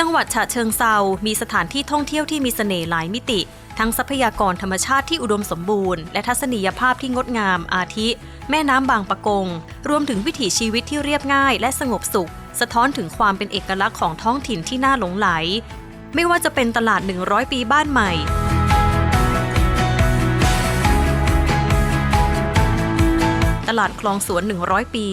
จังหวัดฉะเชิงเซา มีสถานที่ท่องเที่ยวที่มีเสน่ห์หลายมิติ ทั้งทรัพยากรธรรมชาติที่อุดมสมบูรณ์ และทัศนียภาพที่งดงาม อาทิ แม่น้ำบางปะกง รวมถึงวิถีชีวิตที่เรียบง่ายและสงบสุข สะท้อนถึงความเป็นเอกลักษณ์ของท้องถิ่นที่น่าหลงไหล ไม่ว่าจะเป็นตลาด 100 ปีบ้านใหม่ ตลาดคลองสวน 100 ปี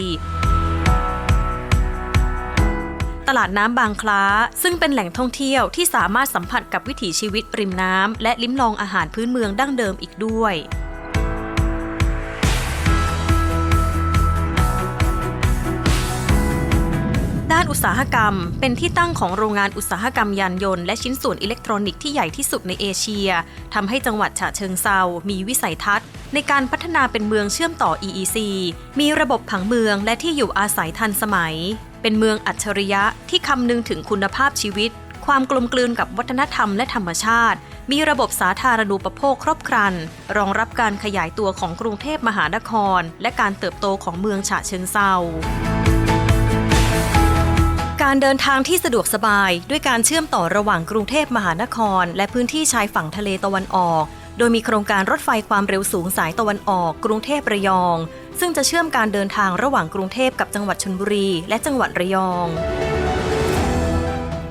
ตลาดน้ำบางคล้า ซึ่งเป็นแหล่งท่องเที่ยวที่สามารถสัมผัสกับวิถีชีวิตริมน้ำและลิ้มลองอาหารพื้นเมืองดั้งเดิมอีกด้วยด้านอุตสาหกรรม เป็นที่ตั้งของโรงงานอุตสาหกรรมยานยนต์และชิ้นส่วนอิเล็กทรอนิกส์ที่ใหญ่ที่สุดในเอเชียทำให้จังหวัดฉะเชิงเซา มีวิสัยทัศน์ ในการพัฒนาเป็นเมืองเชื่อมต่อ EEC มีระบบผังเมืองและที่อยู่อาศัยทันสมัย เป็นเมืองอัจฉริยะที่คำนึงถึงคุณภาพชีวิต ความกลมกลืนกับวัฒนธรรมและธรรมชาติ มีระบบสาธารณูปโภคครบครัน รองรับการขยายตัวของกรุงเทพมหานคร และการเติบโตของเมืองฉะเชิงเซาการเดินทางที่สะดวกสบายด้วยการเชื่อมต่อระหว่างกรุงเทพมหานคร และพื้นที่ชายฝั่งทะเลตะวันออก โดยมีโครงการรถไฟความเร็วสูงสายตะวันออก กรุงเทพระยอง ซึ่งจะเชื่อมการเดินทางระหว่างกรุงเทพกับจังหวัดชลบุรี และจังหวัดระยอง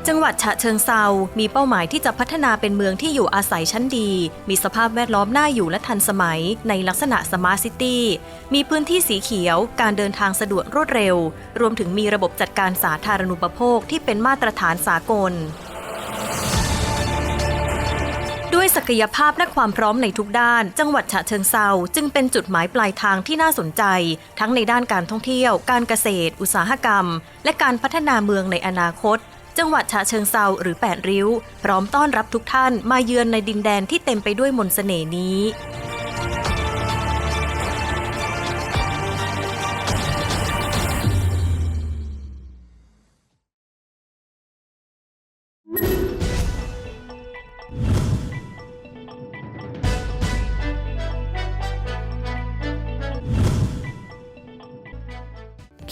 จังหวัดฉะเชิงเซา มีเป้าหมายที่จะพัฒนาเป็นเมืองที่อยู่อาศัยชั้นดี มีสภาพแวดล้อมน่าอยู่และทันสมัย ในลักษณะสมาร์ทซิตี้ มีพื้นที่สีเขียว การเดินทางสะดวกรวดเร็ว รวมถึงมีระบบจัดการสาธารณูปโภคที่เป็นมาตรฐานสากล ศักยภาพและความพร้อมในทุกด้าน จังหวัดฉะเชิงเซาจึงเป็นจุดหมายปลายทางที่น่าสนใจ ทั้งในด้านการท่องเที่ยว การเกษตร อุตสาหกรรม และการพัฒนาเมืองในอนาคต จังหวัดฉะเชิงเซาหรือแปดริ้ว พร้อมต้อนรับทุกท่านมาเยือนในดินแดนที่เต็มไปด้วยมนต์เสน่ห์นี้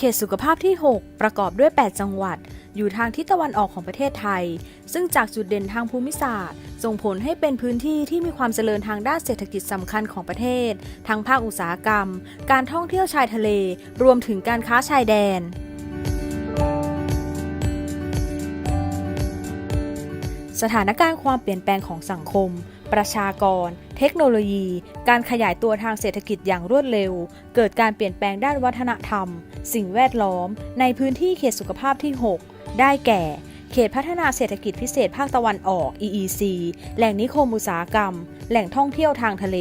เขตสุขภาพที่ 6 ประกอบด้วย 8 จังหวัด อยู่ทางทิศตะวันออกของประเทศไทย ซึ่งจากจุดเด่นทางภูมิศาสตร์ ส่งผลให้เป็นพื้นที่ที่มีความเจริญทางด้านเศรษฐกิจสำคัญของประเทศ ทั้งภาคอุตสาหกรรม การท่องเที่ยวชายทะเล รวมถึงการค้าชายแดนสถานการณ์ความเปลี่ยนแปลงของสังคม ประชากร เทคโนโลยี การขยายตัวทางเศรษฐกิจอย่างรวดเร็ว เกิดการเปลี่ยนแปลงด้านวัฒนธรรม สิ่งแวดล้อม ในพื้นที่เขตสุขภาพที่ 6 ได้แก่ เขตพัฒนาเศรษฐกิจพิเศษภาคตะวันออก EEC แหล่งนิคมอุตสาหกรรม แหล่งท่องเที่ยวทางทะเล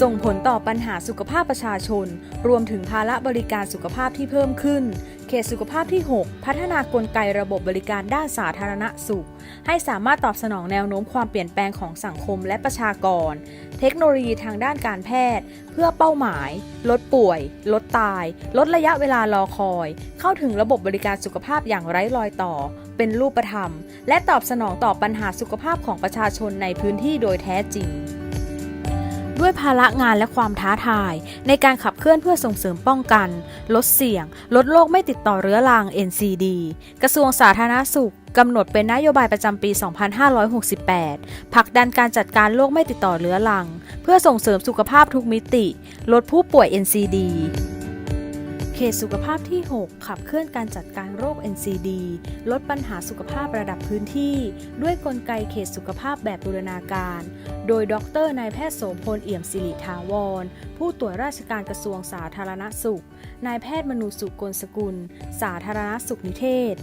ส่งผลต่อปัญหาสุขภาพประชาชน รวมถึงภาระบริการสุขภาพที่เพิ่มขึ้น เขตสุขภาพที่ 6 พัฒนากลไกระบบบริการด้านสาธารณสุข ให้สามารถตอบสนองแนวโน้มความเปลี่ยนแปลงของสังคมและประชากร เทคโนโลยีทางด้านการแพทย์ เพื่อเป้าหมาย ลดป่วย ลดตาย ลดระยะเวลารอคอย เข้าถึงระบบบริการสุขภาพอย่างไร้รอยต่อ เป็นรูปธรรม และตอบสนองต่อปัญหาสุขภาพของประชาชนในพื้นที่โดยแท้จริง ด้วยภาระงานและความท้าทาย ในการขับเคลื่อนเพื่อส่งเสริมป้องกัน ลดเสี่ยง ลดโรคไม่ติดต่อเรื้อรัง NCD กระทรวงสาธารณสุขกำหนดเป็นนโยบายประจำปี 2568ผลักดันการจัดการโรคไม่ติดต่อเรื้อรัง เพื่อส่งเสริมสุขภาพทุกมิติ ลดผู้ป่วย NCD เขตสุขภาพที่ 6 ขับเคลื่อนการจัดการโรค NCD ลดปัญหาสุขภาพระดับพื้นที่ ด้วยกลไกเขตสุขภาพแบบบูรณาการ โดยดรนายแพทย์โสพลเอี่ยมสิริทาวร ผู้ตรวจราชการกระทรวงสาธารณสุข นายแพทย์มนูสุกลสกุล สาธารณสุขนิเทศ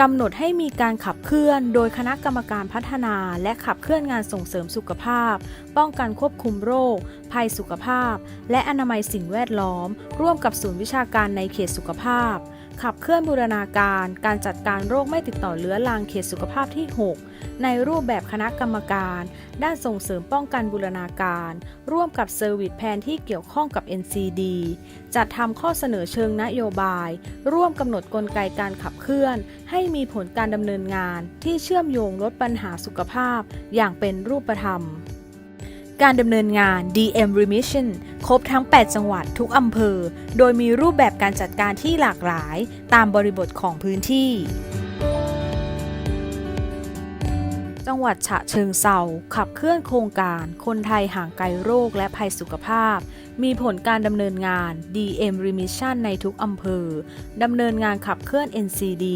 กำหนดให้มีการขับเคลื่อนโดยคณะกรรมการพัฒนา และขับเคลื่อนงานส่งเสริมสุขภาพ ป้องกันควบคุมโรค ภัยสุขภาพ และอนามัยสิ่งแวดล้อม ร่วมกับศูนย์วิชาการในเขตสุขภาพ ขับเคลื่อนบูรณาการ การจัดการโรคไม่ติดต่อเรื้อรังเขตสุขภาพที่ 6 ในรูปแบบคณะกรรมการ ด้านส่งเสริมป้องกันบูรณาการ ร่วมกับเซอร์วิสแพนที่เกี่ยวข้องกับ NCD จัดทำข้อเสนอเชิงนโยบาย ร่วมกำหนดกลไกการขับเคลื่อน ให้มีผลการดำเนินงานที่เชื่อมโยงลดปัญหาสุขภาพ อย่างเป็นรูปธรรม การดำเนินงาน DM Remission ครบทั้ง 8 จังหวัดทุกอำเภอ โดยมีรูปแบบการจัดการที่หลากหลายตามบริบทของพื้นที่ จังหวัดฉะเชิงเซาขับเคลื่อนโครงการคนไทยห่างไกลโรคและภัยสุขภาพ มีผลการดำเนินงาน DM Remission ในทุกอำเภอดำเนินงานขับเคลื่อน NCD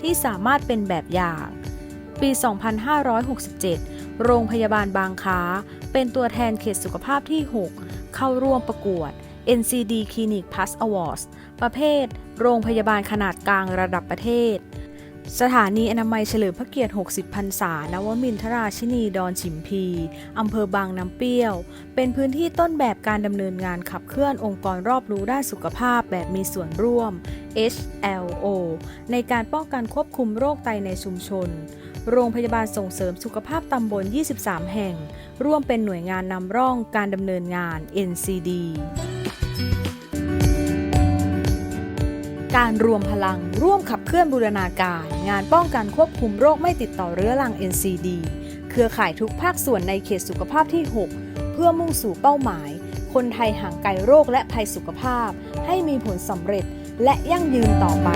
ที่สามารถเป็นแบบอย่าง ปี 2567 โรงพยาบาลบางค้า เป็นตัวแทนเขตสุขภาพที่ 6 เข้าร่วมประกวด NCD Clinic Plus Awards ประเภท โรงพยาบาลขนาดกลางระดับประเทศ สถานีอนามัยเฉลิมพระเกียรติ 60 พรรษา นวมินทราชินีดอนฉิมพี อำเภอบางน้ำเปรี้ยว เป็นพื้นที่ต้นแบบการดำเนินงานขับเคลื่อนองค์กรรอบรู้ด้านสุขภาพแบบมีส่วนร่วม HLO ในการป้องกันควบคุมโรคไตในชุมชน โรงพยาบาลส่งเสริมสุขภาพตำบล 23 แห่ง ร่วมเป็นหน่วยงานนำร่องการดำเนินงาน NCD การรวมพลังร่วมขับเคลื่อนบูรณาการ งานป้องกันควบคุมโรคไม่ติดต่อเรื้อรัง NCD เครือข่ายทุกภาคส่วนในเขตสุขภาพที่ 6 เพื่อมุ่งสู่เป้าหมาย คนไทยห่างไกลโรคและภัยสุขภาพ ให้มีผลสำเร็จและยั่งยืนต่อไป